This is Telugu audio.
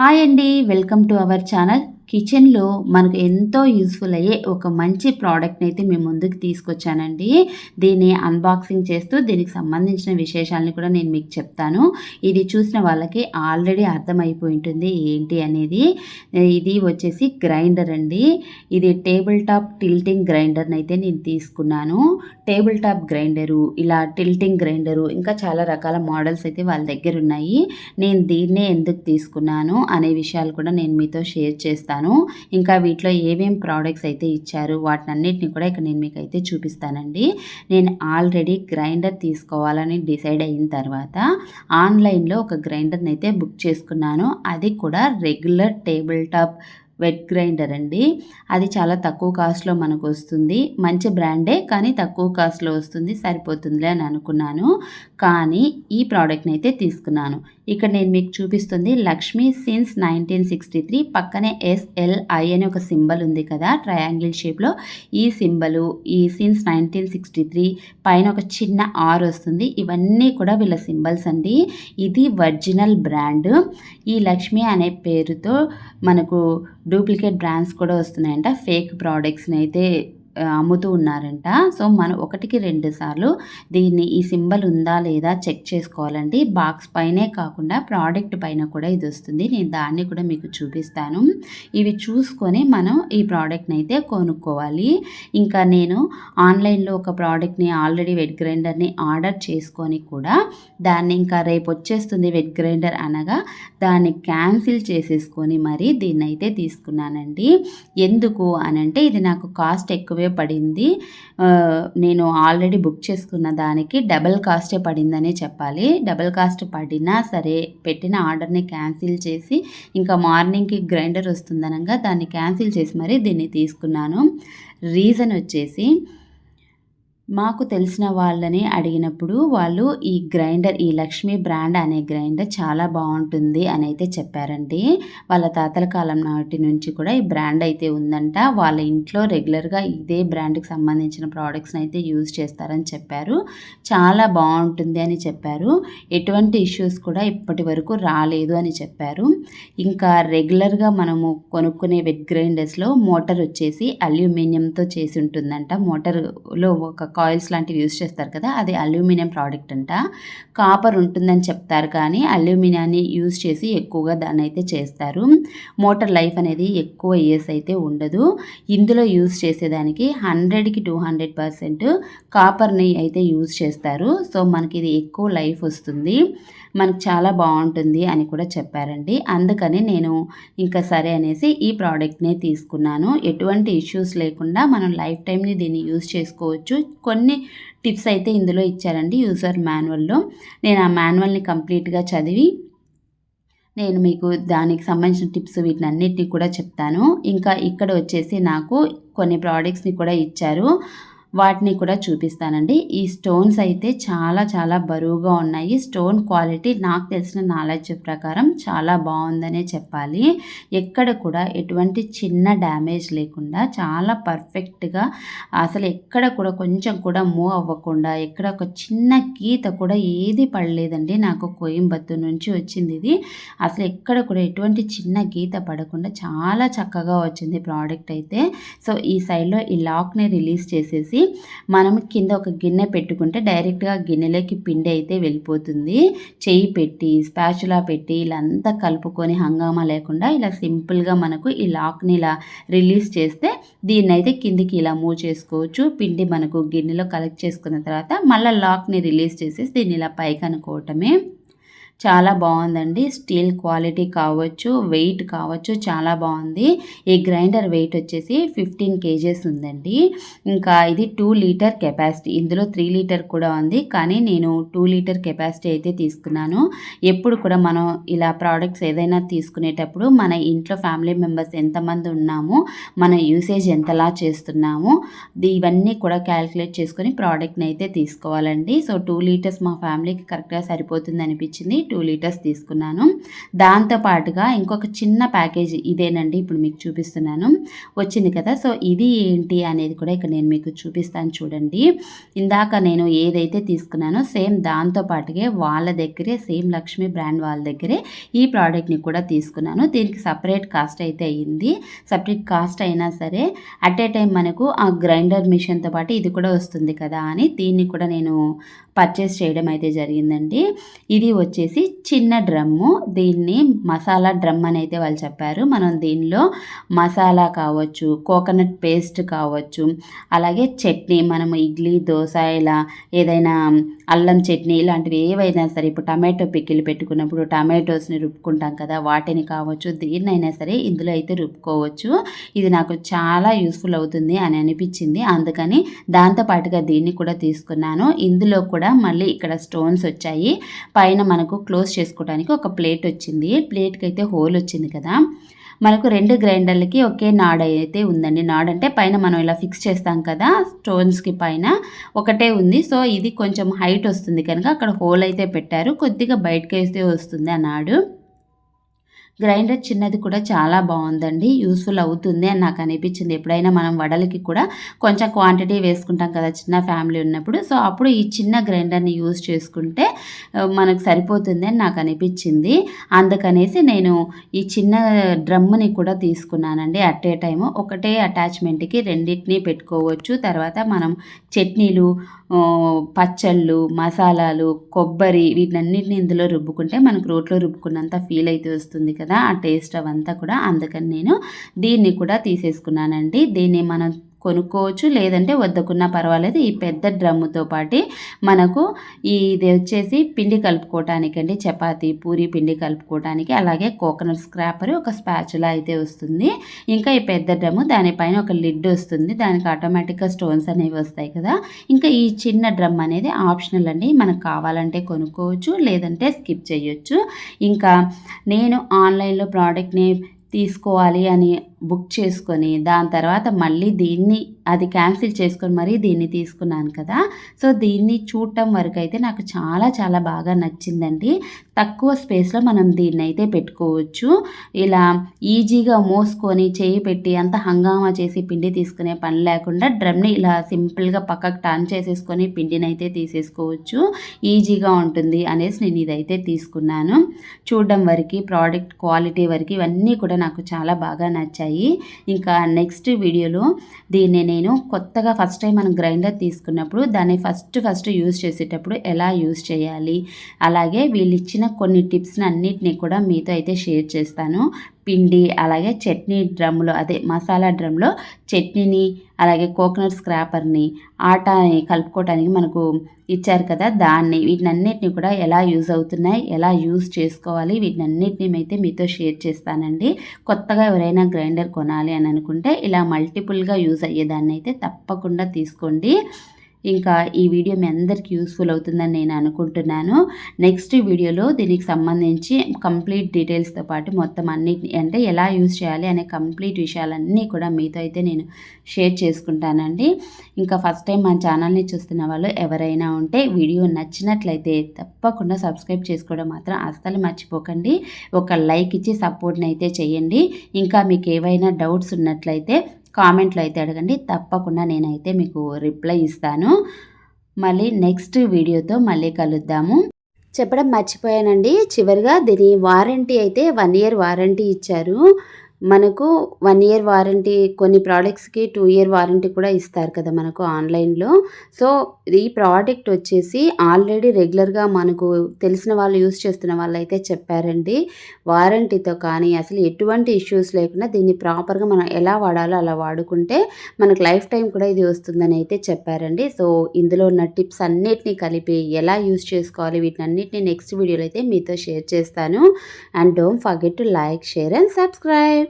హాయ్ అండి వెల్కమ్ టు అవర్ ఛానల్. కిచెన్లో మనకు ఎంతో యూస్ఫుల్ అయ్యే ఒక మంచి ప్రోడక్ట్ని అయితే మేము ముందుకు తీసుకొచ్చానండి. దీన్ని అన్బాక్సింగ్ చేస్తూ దీనికి సంబంధించిన విశేషాలని కూడా నేను మీకు చెప్తాను. ఇది చూసిన వాళ్ళకి ఆల్రెడీ అర్థమైపోయి ఉంటుంది ఏంటి అనేది. ఇది వచ్చేసి గ్రైండర్ అండి. ఇది టేబుల్ టాప్ టిల్టింగ్ గ్రైండర్ని అయితే నేను తీసుకున్నాను. టేబుల్ టాప్ గ్రైండరు ఇలా టిల్టింగ్ గ్రైండరు ఇంకా చాలా రకాల మోడల్స్ అయితే వాళ్ళ దగ్గర ఉన్నాయి. నేను దీన్నే ఎందుకు తీసుకున్నాను అనే విషయాలు కూడా నేను మీతో షేర్ చేస్తాను. ఇంకా వీటిలో ఏమేం ప్రోడక్ట్స్ అయితే ఇచ్చారు వాటినన్నిటిని కూడా ఇక్కడ నేను మీకు అయితే చూపిస్తానండి. నేను ఆల్రెడీ గ్రైండర్ తీసుకోవాలని డిసైడ్ అయిన తర్వాత ఆన్లైన్లో ఒక గ్రైండర్ని అయితే బుక్ చేసుకున్నాను. అది కూడా regular table top wet grinder అండి. అది చాలా తక్కువ కాస్ట్లో మనకు వస్తుంది. మంచి బ్రాండే కానీ తక్కువ కాస్ట్లో వస్తుంది సరిపోతుందిలే అని అనుకున్నాను. కానీ ఈ ప్రోడక్ట్ని అయితే తీసుకున్నాను. ఇక్కడ నేను మీకు చూపిస్తుంది Lakshmi since nineteen sixty three పక్కనే ఎస్ఎల్ఐ అని ఒక సింబల్ ఉంది కదా ట్రయాంగిల్ షేప్లో ఈ సింబలు ఈ సిన్స్ నైన్టీన్ సిక్స్టీ త్రీ పైన ఒక చిన్న ఆర్ వస్తుంది. ఇవన్నీ కూడా వీళ్ళ సింబల్స్ అండి. ఇది ఒరిజినల్ బ్రాండ్ ఈ లక్ష్మి అనే పేరుతో మనకు డూప్లికేట్ బ్రాండ్స్ కూడా వస్తున్నాయంట. ఫేక్ ప్రోడక్ట్స్ని అయితే అమ్ముతూ ఉన్నారంట. సో మనం ఒకటికి రెండు సార్లు దీన్ని ఈ సింబల్ ఉందా లేదా చెక్ చేసుకోవాలండి. బాక్స్ పైనే కాకుండా ప్రోడక్ట్ పైన కూడా ఇది వస్తుంది. నేను దాన్ని కూడా మీకు చూపిస్తాను. ఇవి చూసుకొని మనం ఈ ప్రోడక్ట్ని అయితే కొనుక్కోవాలి. ఇంకా నేను ఆన్లైన్లో ఒక ప్రోడక్ట్ని ఆల్రెడీ వెట్ గ్రైండర్ని ఆర్డర్ చేసుకొని కూడా దాన్ని ఇంకా రేపు వచ్చేస్తుంది వెట్ గ్రైండర్ అనగా దాన్ని క్యాన్సిల్ చేసేసుకొని మరి దీన్ని అయితే తీసుకున్నానండి. ఎందుకు అనంటే ఇది నాకు కాస్ట్ ఎక్కువే పడింది నేను ఆల్రెడీ బుక్ చేసుకున్న దానికి డబల్ కాస్టే పడిందనే చెప్పాలి. డబల్ కాస్ట్ పడినా సరే పెట్టిన ఆర్డర్ని క్యాన్సిల్ చేసి ఇంకా మార్నింగ్కి గ్రైండర్ వస్తుందనగా దాన్ని క్యాన్సిల్ చేసి మరీ దీన్ని తీసుకున్నాను. రీజన్ వచ్చేసి మాకు తెలిసిన వాళ్ళని అడిగినప్పుడు వాళ్ళు ఈ గ్రైండర్ ఈ లక్ష్మి బ్రాండ్ అనే గ్రైండర్ చాలా బాగుంటుంది అని అయితే చెప్పారండి. వాళ్ళ తాతల కాలం నాటి నుంచి కూడా ఈ బ్రాండ్ అయితే ఉందంట. వాళ్ళ ఇంట్లో రెగ్యులర్గా ఇదే బ్రాండ్కి సంబంధించిన ప్రోడక్ట్స్ని అయితే యూజ్ చేస్తారని చెప్పారు. చాలా బాగుంటుంది అని చెప్పారు. ఎటువంటి ఇష్యూస్ కూడా ఇప్పటి వరకు రాలేదు అని చెప్పారు. ఇంకా రెగ్యులర్గా మనము కొనుక్కునే వెట్ గ్రైండర్స్లో మోటార్ వచ్చేసి అల్యూమినియంతో చేసి ఉంటుందంట. మోటార్లో ఒక కాయిల్స్ లాంటివి యూజ్ చేస్తారు కదా అది అల్యూమినియం ప్రోడక్ట్ అంట. కాపర్ ఉంటుందని చెప్తారు కానీ అల్యూమినియాన్ని యూజ్ చేసి ఎక్కువగా దాన్ని అయితే చేస్తారు. మోటార్ లైఫ్ అనేది ఎక్కువ ఇయర్స్ అయితే ఉండదు. ఇందులో యూజ్ చేసేదానికి హండ్రెడ్కి టూ హండ్రెడ్ పర్సెంట్ కాపర్ని అయితే యూజ్ చేస్తారు. సో మనకి ఇది ఎక్కువ లైఫ్ వస్తుంది. మనకు చాలా బాగుంటుంది అని కూడా చెప్పారండి. అందుకని నేను ఇంకా సరే అనేసి ఈ ప్రోడక్ట్నే తీసుకున్నాను. ఎటువంటి ఇష్యూస్ లేకుండా మనం లైఫ్ టైంని దీన్ని యూజ్ చేసుకోవచ్చు. కొన్ని టిప్స్ అయితే ఇందులో ఇచ్చారండి యూజర్ మాన్యువల్లో. నేను ఆ మాన్యువల్ని కంప్లీట్గా చదివి నేను మీకు దానికి సంబంధించిన టిప్స్ వీటినన్నిటిని కూడా చెప్తాను. ఇంకా ఇక్కడ వచ్చేసి నాకు కొన్ని ప్రోడక్ట్స్ని కూడా ఇచ్చారు. వాటిని కూడా చూపిస్తానండి. ఈ స్టోన్స్ అయితే చాలా చాలా బరువుగా ఉన్నాయి. స్టోన్ క్వాలిటీ నాకు తెలిసిన నాలెడ్జ్ ప్రకారం చాలా బాగుందనే చెప్పాలి. ఎక్కడ కూడా ఎటువంటి చిన్న డ్యామేజ్ లేకుండా చాలా పర్ఫెక్ట్గా అసలు ఎక్కడ కూడా కొంచెం కూడా మూవ్ అవ్వకుండా ఎక్కడ ఒక చిన్న గీత కూడా ఏది పడలేదండి. నాకు కోయంబత్తూరు నుంచి వచ్చింది ఇది. అసలు ఎక్కడ కూడా ఎటువంటి చిన్న గీత పడకుండా చాలా చక్కగా వచ్చింది ప్రోడక్ట్ అయితే. సో ఈ సైడ్లో ఈ లాక్ని రిలీజ్ చేసేసి మనం కింద ఒక గిన్నె పెట్టుకుంటే డైరెక్ట్గా గిన్నెలోకి పిండి అయితే వెళ్ళిపోతుంది. చెయ్యి పెట్టి స్పాచులా పెట్టి ఇలా అంతా కలుపుకొని హంగామా లేకుండా ఇలా సింపుల్గా మనకు ఈ లాక్ని ఇలా రిలీజ్ చేస్తే దీన్ని అయితే కిందికి ఇలా మూవ్ చేసుకోవచ్చు. పిండి మనకు గిన్నెలో కలెక్ట్ చేసుకున్న తర్వాత మళ్ళీ లాక్ని రిలీజ్ చేసేసి దీన్ని ఇలా పైకి అనుకోవటమే. చాలా బాగుందండి. స్టీల్ క్వాలిటీ కావచ్చు వెయిట్ కావచ్చు చాలా బాగుంది. ఈ గ్రైండర్ వెయిట్ వచ్చేసి ఫిఫ్టీన్ కేజెస్ ఉందండి. ఇంకా ఇది టూ లీటర్ కెపాసిటీ ఇందులో త్రీ లీటర్ కూడా ఉంది. కానీ నేను టూ లీటర్ కెపాసిటీ అయితే తీసుకున్నాను. ఎప్పుడు కూడా మనం ఇలా ప్రోడక్ట్స్ ఏదైనా తీసుకునేటప్పుడు మన ఇంట్లో ఫ్యామిలీ మెంబర్స్ ఎంతమంది ఉన్నామో మన యూసేజ్ ఎంతలా చేస్తున్నామో ఇవన్నీ కూడా క్యాలిక్యులేట్ చేసుకొని ప్రోడక్ట్ని అయితే తీసుకోవాలండి. సో టూ లీటర్స్ మా ఫ్యామిలీకి కరెక్ట్గా సరిపోతుంది అనిపించింది. టూ లీటర్స్ తీసుకున్నాను. దాంతో పాటుగా ఇంకొక చిన్న ప్యాకేజ్ ఇదేనండి ఇప్పుడు మీకు చూపిస్తున్నాను. వచ్చింది కదా సో ఇది ఏంటి అనేది కూడా ఇక్కడ నేను మీకు చూపిస్తాను చూడండి. ఇందాక నేను ఏదైతే తీసుకున్నానో సేమ్ దాంతోపాటుగా వాళ్ళ దగ్గరే సేమ్ లక్ష్మి బ్రాండ్ వాళ్ళ దగ్గరే ఈ ప్రోడక్ట్ని కూడా తీసుకున్నాను. దీనికి సపరేట్ కాస్ట్ అయితే అయ్యింది. సపరేట్ కాస్ట్ అయినా సరే అట్ ఏ టైం మనకు ఆ గ్రైండర్ మిషన్తో పాటు ఇది కూడా వస్తుంది కదా అని దీన్ని కూడా నేను పర్చేస్ చేయడం అయితే జరిగిందండి. ఇది వచ్చేసి చిన్న డ్రమ్ము. దీన్ని మసాలా డ్రమ్ అని అయితే వాళ్ళు చెప్పారు. మనం దీనిలో మసాలా కావచ్చు కోకోనట్ పేస్ట్ కావచ్చు అలాగే చట్నీ మనం ఇడ్లీ దోశ ఇలా ఏదైనా అల్లం చట్నీ ఇలాంటివి ఏవైనా సరే ఇప్పుడు టమాటో పిక్కిలు పెట్టుకున్నప్పుడు టమాటోస్ని రుబ్బుకుంటాం కదా వాటిని కావచ్చు దేన్నైనా సరే ఇందులో అయితే రుబ్బుకోవచ్చు. ఇది నాకు చాలా యూస్ఫుల్ అవుతుంది అని అనిపించింది. అందుకని దాంతోపాటుగా దీన్ని కూడా తీసుకున్నాను. ఇందులో కూడా మళ్ళీ ఇక్కడ స్టోన్స్ వచ్చాయి. పైన మనకు క్లోజ్ చేసుకోవడానికి ఒక ప్లేట్ వచ్చింది. ప్లేట్కి అయితే హోల్ వచ్చింది కదా. మనకు రెండు గ్రైండర్లకి ఒకే నాడ్ అయితే ఉందండి. నాడ్ అంటే పైన మనం ఇలా ఫిక్స్ చేస్తాం కదా స్టోన్స్కి పైన ఒకటే ఉంది. సో ఇది కొంచెం హైట్ వస్తుంది కనుక అక్కడ హోల్ అయితే పెట్టారు. కొద్దిగా బయటకి వేస్తే వస్తుంది ఆ నాడు. గ్రైండర్ చిన్నది కూడా చాలా బాగుందండి. యూస్ఫుల్ అవుతుంది అని నాకు అనిపించింది. ఎప్పుడైనా మనం వడలకి కూడా కొంచెం క్వాంటిటీ వేసుకుంటాం కదా చిన్న ఫ్యామిలీ ఉన్నప్పుడు. సో అప్పుడు ఈ చిన్న గ్రైండర్ని యూస్ చేసుకుంటే మనకు సరిపోతుంది అని నాకు అనిపించింది. అందుకనేసి నేను ఈ చిన్న డ్రమ్ని కూడా తీసుకున్నానండి అట్ ఏ టైము. ఒకటే అటాచ్మెంట్కి రెండింటినీ పెట్టుకోవచ్చు. తర్వాత మనం చట్నీలు పచ్చళ్ళు మసాలాలు కొబ్బరి వీటన్నిటిని ఇందులో రుబ్బుకుంటే మనకు రోట్లో రుబ్బుకున్నంత ఫీల్ అయితే వస్తుంది కదా ఆ టేస్ట్ అవంతా కూడా. అందుకని నేను దీన్ని కూడా తీసేసుకున్నానండి. దీన్ని మనం కొనుక్కోవచ్చు లేదంటే వద్దకున్నా పర్వాలేదు. ఈ పెద్ద డ్రమ్ముతో పాటు మనకు ఇది వచ్చేసి పిండి కలుపుకోవటానికండి. చపాతీ పూరి పిండి కలుపుకోవటానికి అలాగే కోకోనట్ స్క్రాపర్ ఒక స్పాచులా అయితే వస్తుంది. ఇంకా ఈ పెద్ద డ్రమ్ము దానిపైన ఒక లిడ్ వస్తుంది. దానికి ఆటోమేటిక్గా స్టోన్స్ అనేవి వస్తాయి కదా. ఇంకా ఈ చిన్న డ్రమ్ అనేది ఆప్షనల్ అండి. మనకు కావాలంటే కొనుక్కోవచ్చు లేదంటే స్కిప్ చేయొచ్చు. ఇంకా నేను ఆన్లైన్లో ప్రోడక్ట్ని తీసుకోవాలి అని బుక్ చేసుకొని దాని తర్వాత మళ్ళీ దీన్ని అది క్యాన్సిల్ చేసుకొని మరీ దీన్ని తీసుకున్నాను కదా. సో దీన్ని చూడటం వరకు అయితే నాకు చాలా చాలా బాగా నచ్చిందండి. తక్కువ స్పేస్లో మనం దీన్ని అయితే పెట్టుకోవచ్చు. ఇలా ఈజీగా మోసుకొని చేయి పెట్టి అంత హంగామా చేసి పిండి తీసుకునే పని లేకుండా డ్రమ్ని ఇలా సింపుల్గా పక్కకు టర్న్ చేసేసుకొని పిండిని అయితే తీసేసుకోవచ్చు. ఈజీగా ఉంటుంది అనేసి నేను ఇదైతే తీసుకున్నాను. చూడడం వరకు ప్రోడక్ట్ క్వాలిటీ వరకు ఇవన్నీ కూడా నాకు చాలా బాగా నచ్చాయి. ఇంకా నెక్స్ట్ వీడియోలో దీన్ని నేను కొత్తగా ఫస్ట్ టైం మనం గ్రైండర్ తీసుకున్నప్పుడు దాన్ని ఫస్ట్ ఫస్ట్ యూజ్ చేసేటప్పుడు ఎలా యూజ్ చేయాలి? అలాగే వీళ్ళు ఇచ్చిన కొన్ని టిప్స్ని అన్నిటినీ కూడా మీతో అయితే షేర్ చేస్తాను. పిండి అలాగే చట్నీ డ్రమ్లో అదే మసాలా డ్రమ్లో చట్నీని అలాగే కోకోనట్ స్క్రాపర్ని ఆటాని కలుపుకోవటానికి మనకు ఇచ్చారు కదా దాన్ని వీటినన్నిటిని కూడా ఎలా యూజ్ అవుతున్నాయి ఎలా యూజ్ చేసుకోవాలి వీటినన్నిటిని అయితే మీతో షేర్ చేస్తానండి. కొత్తగా ఎవరైనా గ్రైండర్ కొనాలి అని అనుకుంటే ఇలా మల్టిపుల్గా యూజ్ అయ్యేదాన్ని అయితే తప్పకుండా తీసుకోండి. ఇంకా ఈ వీడియో మీ అందరికీ యూస్ఫుల్ అవుతుందని నేను అనుకుంటున్నాను. నెక్స్ట్ వీడియోలో దీనికి సంబంధించి కంప్లీట్ డీటెయిల్స్తో పాటు మొత్తం అన్నిటిని అంటే ఎలా యూజ్ చేయాలి అనే కంప్లీట్ విషయాలన్నీ కూడా మీతో అయితే నేను షేర్ చేసుకుంటానండి. ఇంకా ఫస్ట్ టైం మన ఛానల్ని చూస్తున్న వాళ్ళు ఎవరైనా ఉంటే వీడియో నచ్చినట్లయితే తప్పకుండా సబ్స్క్రైబ్ చేసుకోవడం మాత్రం అస్సలు మర్చిపోకండి. ఒక లైక్ ఇచ్చి సపోర్ట్ని అయితే చేయండి. ఇంకా మీకు ఏవైనా డౌట్స్ ఉన్నట్లయితే కామెంట్లో అయితే అడగండి. తప్పకుండా నేనైతే మీకు రిప్లై ఇస్తాను. మళ్ళీ నెక్స్ట్ వీడియోతో మళ్ళీ కలుద్దాము. చెప్పడం మర్చిపోయానండి. చివరిగా దీని వారంటీ అయితే వన్ ఇయర్ వారంటీ ఇచ్చారు. మనకు వన్ ఇయర్ వారంటీ కొన్ని ప్రోడక్ట్స్కి టూ ఇయర్ వారంటీ కూడా ఇస్తారు కదా మనకు ఆన్లైన్లో సో ఈ ప్రోడక్ట్ వచ్చేసి ఆల్రెడీ రెగ్యులర్గా మనకు తెలిసిన వాళ్ళు యూస్ చేస్తున్న వాళ్ళు అయితే చెప్పారండి. వారంటీతో కానీ అసలు ఎటువంటి ఇష్యూస్ లేకుండా దీన్ని ప్రాపర్గా మనం ఎలా వాడాలో అలా వాడుకుంటే మనకు లైఫ్ టైం కూడా ఇది వస్తుందని అయితే చెప్పారండి. సో ఇందులో ఉన్న టిప్స్ అన్నిటినీ కలిపి ఎలా యూస్ చేసుకోవాలి వీటినన్నిటిని నెక్స్ట్ వీడియోలో అయితే మీతో షేర్ చేస్తాను. And don't forget to like share and subscribe